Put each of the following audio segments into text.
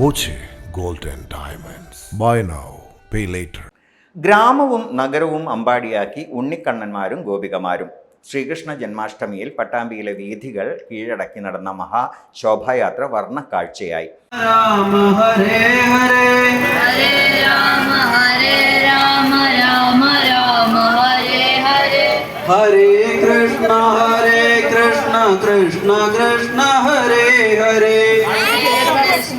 Boche gold and diamonds. Buy now pay later ഗ്രാമവും നഗരവും അമ്പാടിയാക്കി ഉണ്ണിക്കണ്ണന്മാരും ഗോപികമാരും. ശ്രീകൃഷ്ണ ജന്മാഷ്ടമിയിൽ പട്ടാമ്പിയിലെ വീഥികൾ കീഴടക്കി നടന്ന മഹാശോഭായാത്ര വർണക്കാഴ്ചയായി. രാമ ഹരേ ഹരേ. ഹരേ രാമ ഹരേ രാമ രാമ രാമ ഹരേ ഹരേ. ഹരേ കൃഷ്ണ ഹരേ കൃഷ്ണ കൃഷ്ണ കൃഷ്ണ ഹരേ ഹരേ.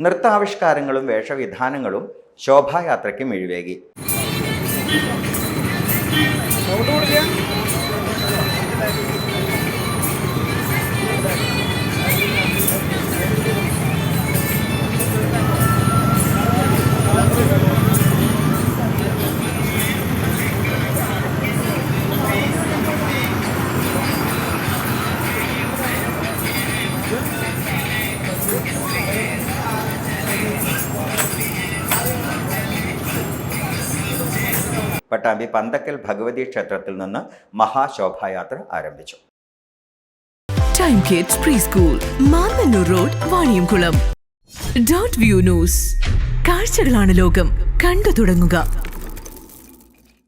നൃത്താവിഷ്കാരങ്ങളും വേഷവിധാനങ്ങളും ശോഭായാത്രയ്ക്ക് മിഴിവേകി പട്ടാമ്പി പന്തക്കൽ ഭഗവതി ക്ഷേത്രത്തിൽ നിന്ന് മഹാശോഭായാത്ര ആരംഭിച്ചു. Time kids preschool Mannanur road Vaniyamkulam dot view news കാഴ്ചകളാണ് ലോകം. കണ്ടു തുടങ്ങുക.